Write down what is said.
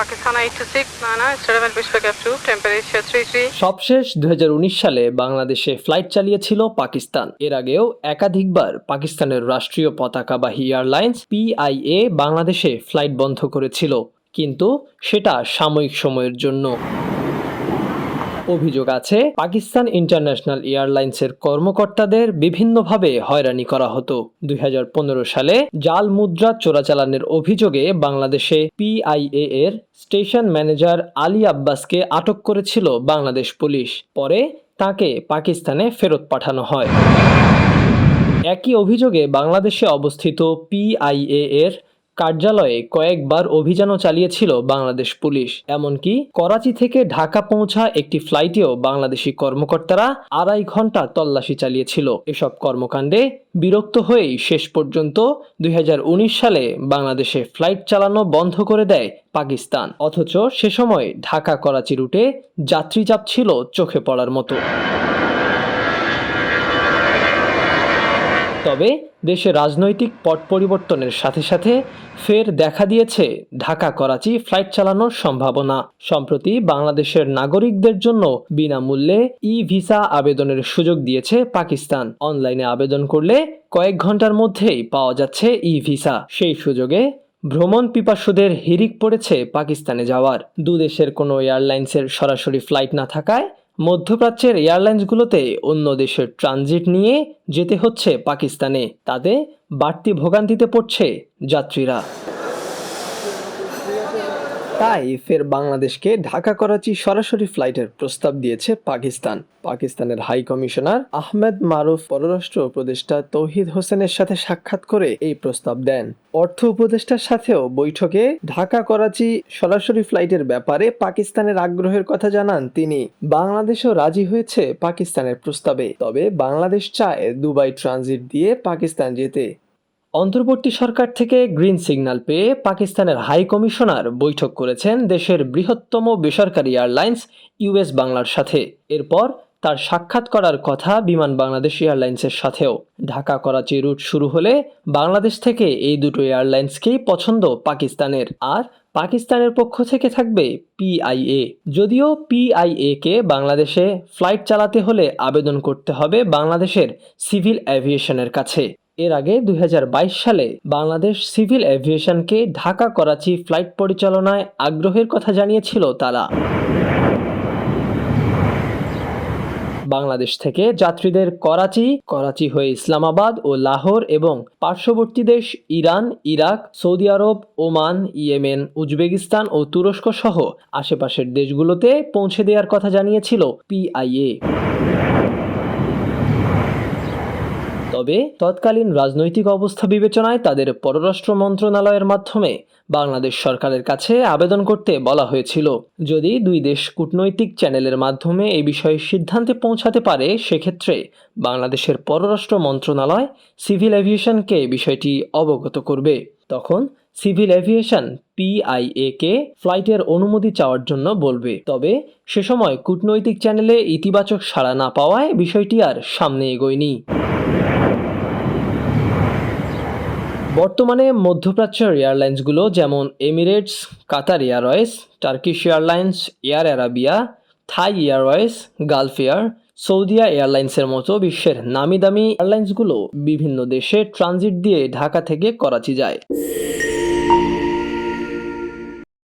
Pakistan 826, Nana, Sturman Pushpak F2, temperature 33. সবশেষ দু হাজার উনিশ সালে বাংলাদেশে ফ্লাইট চালিয়েছিল পাকিস্তান। এর আগেও একাধিকবার পাকিস্তানের রাষ্ট্রীয় পতাকাবাহী এয়ারলাইন্স পিআইএ বাংলাদেশে ফ্লাইট বন্ধ করেছিল। কিন্তু সেটা সাময়িক সময়ের জন্য। অভিযোগ আছে, পাকিস্তান ইন্টারন্যাশনাল এয়ারলাইন্সের কর্মকর্তাদের বিভিন্নভাবে হয়রানি করা হতো। দুই হাজার পনেরো সালে জাল মুদ্রা চোরাচালানের অভিযোগে বাংলাদেশে পিআইএ এর স্টেশন ম্যানেজার আলী আব্বাসকে আটক করেছিল বাংলাদেশ পুলিশ। পরে তাকে পাকিস্তানে ফেরত পাঠানো হয়। একই অভিযোগে বাংলাদেশে অবস্থিত পিআইএ এর কার্যালয়ে কয়েকবার অভিযানও চালিয়েছিল বাংলাদেশ পুলিশ। এমনকি করাচি থেকে ঢাকা পৌঁছা একটি ফ্লাইটেও বাংলাদেশি কর্মকর্তারা আড়াই ঘণ্টা তল্লাশি চালিয়েছিল। এসব কর্মকাণ্ডে বিরক্ত হয়েই শেষ পর্যন্ত দুই হাজার উনিশ সালে বাংলাদেশে ফ্লাইট চালানো বন্ধ করে দেয় পাকিস্তান। অথচ সে সময় ঢাকা করাচি রুটে যাত্রী চাপ ছিল চোখে পড়ার মতো। তবে দেশে রাজনৈতিক পট পরিবর্তনের সাথে সাথে ফের দেখা দিয়েছে ঢাকা করাচি ফ্লাইট চালানোর সম্ভাবনা। সম্প্রতি বাংলাদেশের নাগরিকদের জন্য বিনামূল্যে ই ভিসা আবেদনের সুযোগ দিয়েছে পাকিস্তান। অনলাইনে আবেদন করলে কয়েক ঘণ্টার মধ্যেই পাওয়া যাচ্ছে ই ভিসা সেই সুযোগে ভ্রমণ পিপাসুদের হিরিক পড়েছে পাকিস্তানে যাওয়ার। দুদেশের কোনো এয়ারলাইন্সের সরাসরি ফ্লাইট না থাকায় মধ্যপ্রাচ্যের এয়ারলাইন্সগুলোতে অন্য দেশের ট্রানজিট নিয়ে যেতে হচ্ছে পাকিস্তানে। তাদের বাড়তি ভোগান্তিতে পড়ছে যাত্রীরা। তাই ফের বাংলাদেশকে ঢাকা করাচি সরাসরি ফ্লাইটের প্রস্তাব দিয়েছে পাকিস্তান। পাকিস্তানের হাই কমিশনার আহমেদ মারুফ পররাষ্ট্র উপদেষ্টা তৌহিদ হোসেনের সাথে সাক্ষাৎ করে এই প্রস্তাব দেন। অর্থ উপদেষ্টার সাথেও বৈঠকে ঢাকা করাচি সরাসরি ফ্লাইটের ব্যাপারে পাকিস্তানের আগ্রহের কথা জানান তিনি। বাংলাদেশও রাজি হয়েছে পাকিস্তানের প্রস্তাবে, তবে বাংলাদেশ চায় দুবাই ট্রানজিট দিয়ে পাকিস্তান যেতে। অন্তর্বর্তী সরকার থেকে গ্রিন সিগন্যাল পেয়ে পাকিস্তানের হাই কমিশনার বৈঠক করেছেন দেশের বৃহত্তম বেসরকারি এয়ারলাইন্স ইউএস বাংলার সাথে। এরপর তার সাক্ষাৎ করার কথা বিমান বাংলাদেশ এয়ারলাইন্সের সাথেও। ঢাকা, করাচি রুট শুরু হলে বাংলাদেশ থেকে এই দুটো এয়ারলাইন্সকেই পছন্দ পাকিস্তানের। আর পাকিস্তানের পক্ষ থেকে থাকবে পিআইএ যদিও পিআইএ কে বাংলাদেশে ফ্লাইট চালাতে হলে আবেদন করতে হবে বাংলাদেশের সিভিল অ্যাভিয়েশনের কাছে। এর আগে দুই হাজার বাইশ সালে বাংলাদেশ সিভিল অ্যাভিয়েশনকে ঢাকা করাচি ফ্লাইট পরিচালনায় আগ্রহের কথা জানিয়েছিল তারা। বাংলাদেশ থেকে যাত্রীদের করাচি করাচি হয়ে ইসলামাবাদ ও লাহোর এবং পার্শ্ববর্তী দেশ Iran, Iraq, Saudi Arabia, Oman, Yemen, Uzbekistan ও তুরস্ক সহ আশেপাশের দেশগুলোতে পৌঁছে দেওয়ার কথা জানিয়েছিল পিআইএ। তবে তৎকালীন রাজনৈতিক অবস্থা বিবেচনায় তাদের পররাষ্ট্র মন্ত্রণালয়ের মাধ্যমে বাংলাদেশ সরকারের কাছে আবেদন করতে বলা হয়েছিল। যদি দুই দেশ কূটনৈতিক চ্যানেলের মাধ্যমে এই বিষয়ে সিদ্ধান্তে পৌঁছাতে পারে, সেক্ষেত্রে বাংলাদেশের পররাষ্ট্র মন্ত্রণালয় সিভিল এভিয়েশনকে বিষয়টি অবগত করবে। তখন সিভিল এভিয়েশন পিআইএ কে ফ্লাইটের অনুমতি চাওয়ার জন্য বলবে। তবে সে সময় কূটনৈতিক চ্যানেলে ইতিবাচক সাড়া না পাওয়ায় বিষয়টি আর সামনে এগোয়নি। বর্তমানে মধ্যপ্রাচ্যের এয়ারলাইন্সগুলো যেমন Emirates, Qatar Airways, Turkish Airlines, Air Arabia, Thai Airways, Gulf Air Saudia এয়ারলাইন্সের মতো বিশ্বের নামি দামি এয়ারলাইন্সগুলো বিভিন্ন দেশে ট্রানজিট দিয়ে ঢাকা থেকে করাচি যায়।